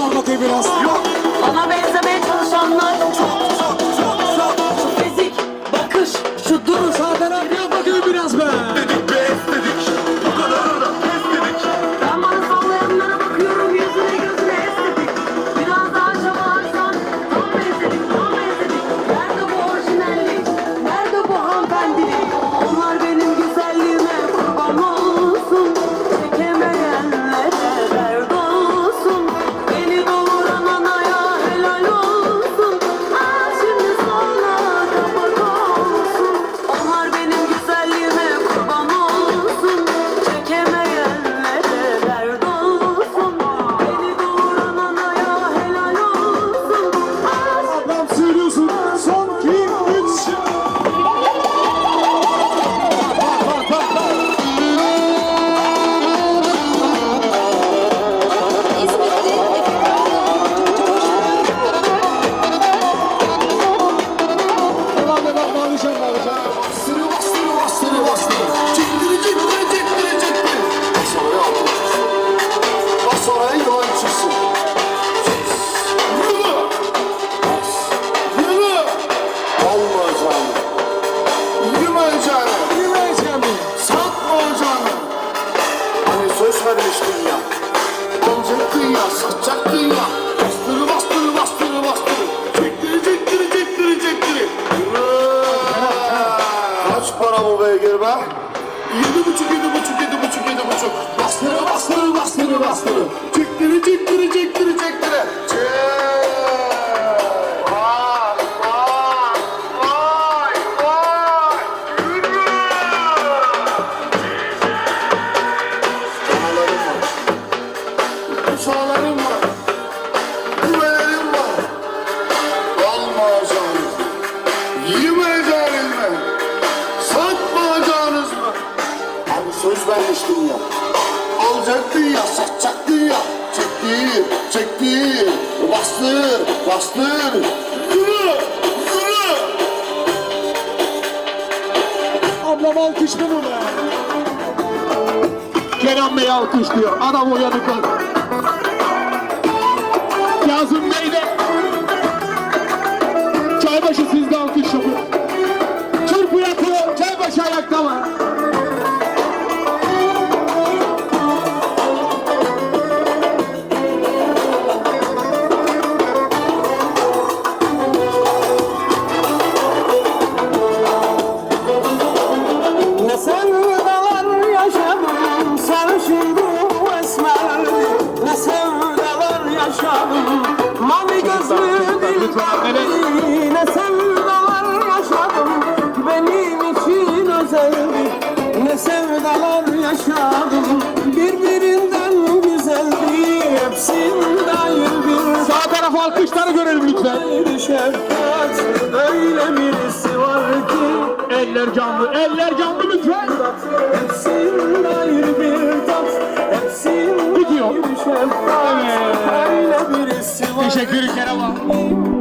çal bakayım biraz. Yok. Bana benzemeye çalışanlar çok Çok çok çok. Şu fizik, bakış, şu duruş söz vermiştin ya. Alacaktın ya, satacaktın ya. Bu beygir be? Yedi buçuk, yedi buçuk, yedi buçuk, yedi buçuk. Abi söz vermiştin ya. Alacaktın ya, satacaktın ya. Çektir, çektir. Bastır, bastır. Yürü, yürü. Ablam alkış bunu be. Kenan Bey alkışlıyor. Adam uyanık ol. Kazım Bey de. Yaşadım mavi gözlü sevdalar yaşadım benim için özeldi Ne sevdalar yaşadım birbirinden güzeldi Hepsinde ayrı bir Sağ taraf alkışları görelim lütfen. bir şefkat Öyle birisi var ki Eller canlı. Eller canlı lütfen. Hepsinin ayrı bir Teşekkür ki